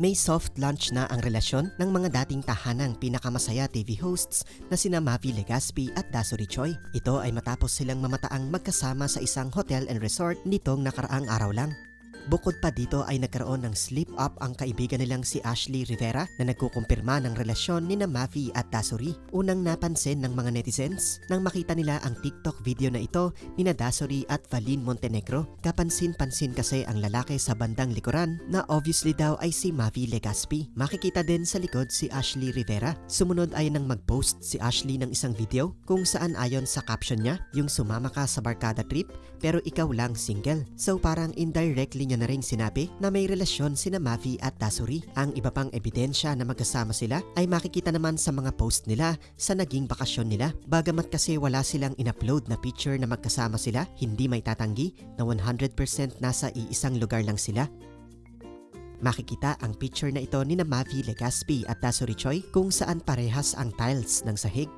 May soft launch na ang relasyon ng mga dating tahanang pinakamasaya TV hosts na sina Mavi Legaspi at Dasuri Choi. Ito ay matapos silang mamataang magkasama sa isang hotel and resort nitong nakaraang araw lang. Bukod pa dito ay nagkaroon ng slip up ang kaibigan nilang si Ashley Rivera na nagkukumpirma ng relasyon ni na at Dasuri. Unang napansin ng mga netizens nang makita nila ang TikTok video na ito ni na Dasuri at Valin Montenegro. Kapansin-pansin kasi ang lalaki sa bandang likuran na obviously daw ay si Mavi Legaspi. Makikita din sa likod si Ashley Rivera. Sumunod ay nang mag-post si Ashley ng isang video kung saan ayon sa caption niya, yung sumama ka sa barkada trip pero ikaw lang single. So parang indirectly niya na rin sinabi na may relasyon sina Mavi at Dasuri. Ang iba pang ebidensya na magkasama sila ay makikita naman sa mga post nila sa naging bakasyon nila. Bagamat kasi wala silang in-upload na picture na magkasama sila, hindi may tatanggi na 100% nasa iisang lugar lang sila. Makikita ang picture na ito ni Mavi Legaspi at Dasuri Choi kung saan parehas ang tiles ng sahig.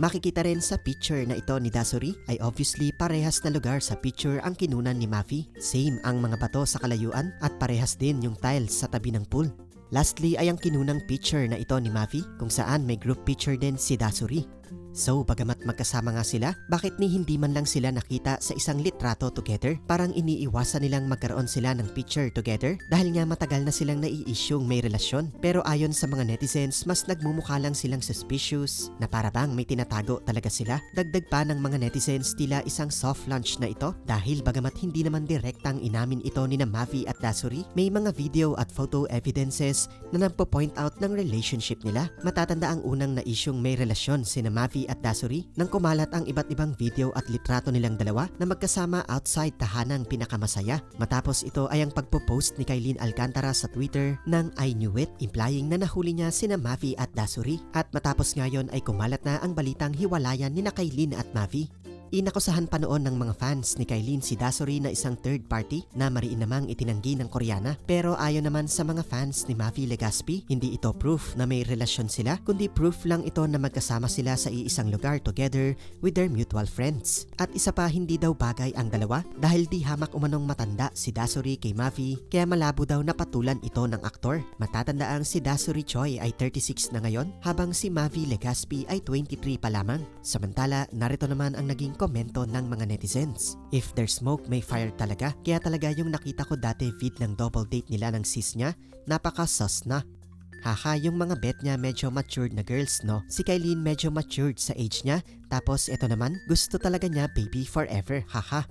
Makikita rin sa picture na ito ni Dasuri ay obviously parehas na lugar sa picture ang kinunan ni Mavi. Same ang mga bato sa kalayuan at parehas din yung tiles sa tabi ng pool. Lastly ay ang kinunang picture na ito ni Mavi kung saan may group picture din si Dasuri. So, bagamat magkasama nga sila, bakit ni hindi man lang sila nakita sa isang litrato together? Parang iniiwasan nilang magkaroon sila ng picture together dahil nga matagal na silang nai-issue'ng may relasyon. Pero ayon sa mga netizens, mas nagmumukha lang silang suspicious na para bang may tinatago talaga sila. Dagdag pa ng mga netizens tila isang soft launch na ito dahil bagamat hindi naman direktang inamin ito ni na Mavi at Dasuri, may mga video at photo evidences na nagpo-point out ng relationship nila. Matatanda ang unang na-issue'ng may relasyon sina Mavi at Dasuri nang kumalat ang iba't ibang video at litrato nilang dalawa na magkasama outside tahanang pinakamasaya. Matapos ito ay ang pagpo-post ni Kailin Alcantara sa Twitter ng I Knew It implying na nahuli niya sina Mavi at Dasuri at matapos ngayon ay kumalat na ang balitang hiwalayan ni na Kailin at Mavi. Inakusahan pa noon ng mga fans ni Kailin si Dasuri na isang third party na mariin namang itinanggi ng Koreana. Pero ayon naman sa mga fans ni Mavi Legaspi, hindi ito proof na may relasyon sila, kundi proof lang ito na magkasama sila sa iisang lugar together with their mutual friends. At isa pa hindi daw bagay ang dalawa dahil di hamak umanong matanda si Dasuri kay Mavi kaya malabo daw na patulan ito ng aktor. Matatanda ang si Dasuri Choi ay 36 na ngayon habang si Mavi Legaspi ay 23 pa lamang. Samantala, narito naman ang naging komento ng mga netizens. If there's smoke, may fire talaga. Kaya talaga yung nakita ko dati vid ng double date nila ng sis niya, napaka-sus na. Haha, yung mga bet niya medyo matured na girls, no? Si Kailin medyo matured sa age niya, tapos ito naman, gusto talaga niya baby forever, haha.